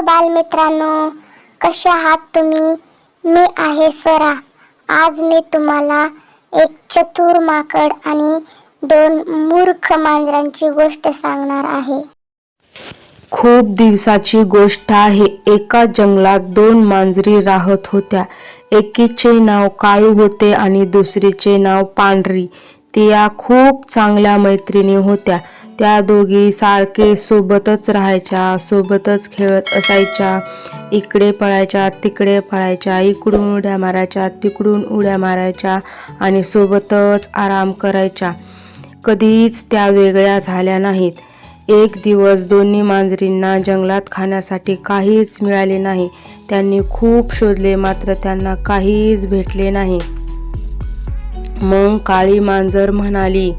बालमित्रांनो कसे आहात तुम्ही? मी आहे स्वरा. आज मी तुम्हाला एक चतुर माकड आणि दोन मूर्ख मांजरांची गोष्ट सांगणार आहे. खूप दिवसाची गोष्ट आहे. एका जंगलात दोन मांजरी राहत होत्या. एकीचे नाव काळू होते आणि दुसरीचे नाव पांढरी. त्या खूप चांगल्या मैत्रिणी होत्या. त्या दोघी सारखे सोबतच राहायच्या सोबतच खेळत असायच्या. इकडे पळायच्या तिकडे पळायच्या इकडून उड्या मारायच्या तिकडून उड्या मारायच्या आणि सोबतच आराम करायच्या. कधीच त्या वेगळ्या झाल्या नाहीत. एक दिवस दोन्ही मांजरींना जंगलात खाण्यासाठी काहीच मिळाले नाही. त्यांनी खूप शोधले मात्र त्यांना काहीच भेटले नाही. मग काळी मांजर म्हणाली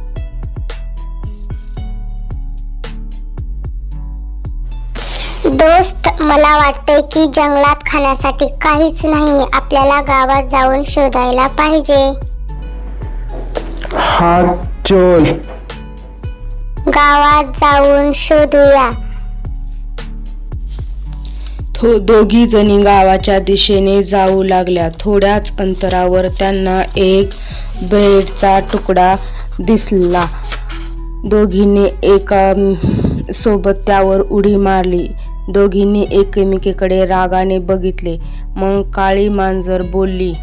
दोस्त मला वाटते की जंगलात खाण्यासाठी काहीच नाही. आपल्याला गावात जाऊन शोधायला पाहिजे. हा चल. गावात जाऊन शोधूया. थो दोघी जणी गावाच्या दिशेने जाऊ लागल्या. थोड्याच अंतरावर त्यांना एक ब्रेडचा तुकडा दिसला. दोघींनी एका सोबत त्यावर उडी मारली. दोघींनी एकमेकीकडे रागाने बघितले. मग काळी मांजर बोलली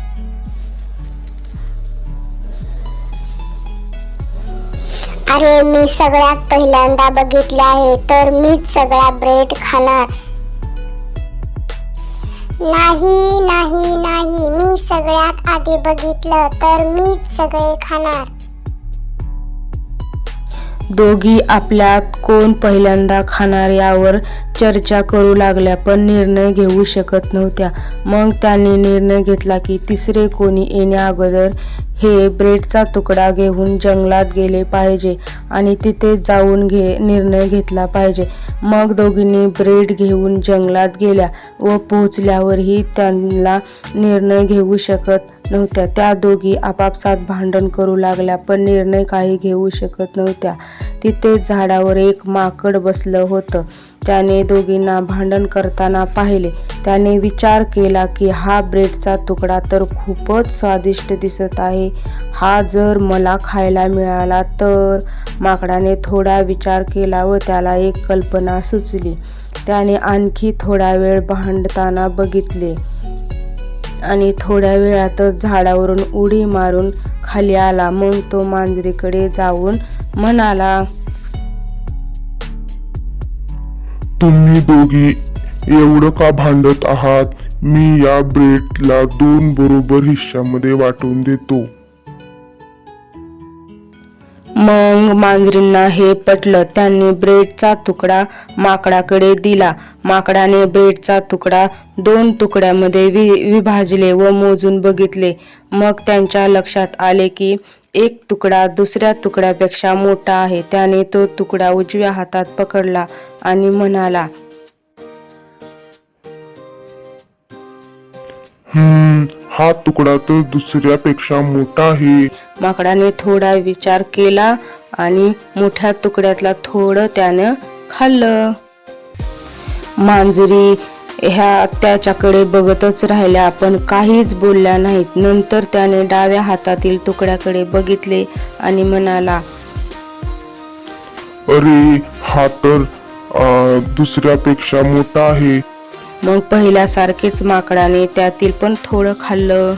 अरे मी सगळ्यात पहिल्यांदा बघितले आहे तर मीच सगळा ब्रेड खाणार. नाही नाही नाही मी सगळ्यात आधी बघितलं तर मीच सगळे खाणार. दोघी आपल्यात कोण पहिल्यांदा खाणार यावर चर्चा करू लागल्या पण निर्णय घेऊ शकत नव्हत्या. मग त्यांनी निर्णय घेतला की तिसरे कोणी येण्या अगोदर हे ब्रेडचा तुकडा घेऊन जंगलात गेले पाहिजे आणि तिथे जाऊन घे निर्णय घेतला पाहिजे. मग दोघींनी ब्रेड घेऊन जंगलात गेल्या व पोहोचल्यावरही त्यांना निर्णय घेऊ शकत नव्हत्या. त्या दोघी आपापसात भांडण करू लागल्या पण निर्णय काही घेऊ शकत नव्हत्या. तिथे झाडावर एक माकड बसलं होतं. त्याने दोघींना भांडण करताना पाहिले. त्याने विचार केला की हा ब्रेडचा तुकडा तर खूपच स्वादिष्ट दिसत आहे. हा जर मला खायला मिळाला तर? माकडाने थोडा विचार केला व त्याला एक कल्पना सुचली. त्याने आणखी थोडा वेळ भांडताना बघितले आणि थोड्या वेळातच झाडावरून उडी मारून खाली आला. मग तो मांजरीकडे जाऊन म्हणाला तुम्ही दोघी एवढं का भांडत आहात? मी या ब्रेडला दोन बरोबर हिश्श्यामध्ये वाटून देतो. मग मांजरींना हे पटलं त्यांनी ब्रेडचा तुकडा माकडाकडे दिला. माकडाने ब्रेडचा तुकडा दोन तुकड्यामध्ये वि विभाजले व मोजून बघितले. मग त्यांच्या लक्षात आले की एक तुकडा दुसऱ्या तुकड्यापेक्षा मोठा आहे. त्याने तो तुकडा उजव्या हातात पकडला आणि म्हणाला हम्म हा तुकडा तर दुसऱ्यापेक्षा मोठा आहे. माकडाने थोडा विचार केला आणि मोठ्या तुकड्यातला थोडं त्यानं खाल्लं. मांजरी ह्या त्याच्याकडे बघतच राहिल्या पण काहीच बोलल्या नाहीत. नंतर त्याने डाव्या हातातील तुकड्याकडे बघितले आणि म्हणाला अरे हा तर अं, दुसऱ्यापेक्षा मोठा आहे. मग पहिल्यासारखेच माकडाने त्यातील पण थोडं खाल्लं.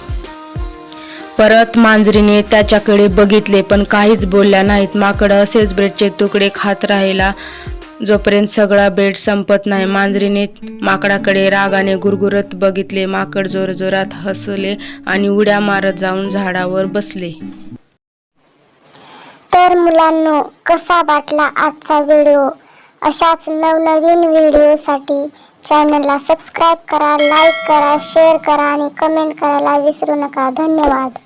परत मांजरीने त्याच्याकडे बघितले पण काहीच बोलल्या नाहीत. माकड असेच ब्रेडचे तुकडे खात राहिला. जोपर्यंत सगळा बेड संपत नाही मांजरीने माकडाकडे रागाने गुरगुरत बघितले. माकड जोरजोरात हसले आणि उड्या मारत जाऊन झाडावर बसले. तर मुलांनो कसा वाटला आजचा व्हिडिओ? अशाच नवनवीन व्हिडिओसाठी चॅनलला सबस्क्राईब करा लाईक करा शेअर करा आणि कमेंट करायला विसरू नका. धन्यवाद.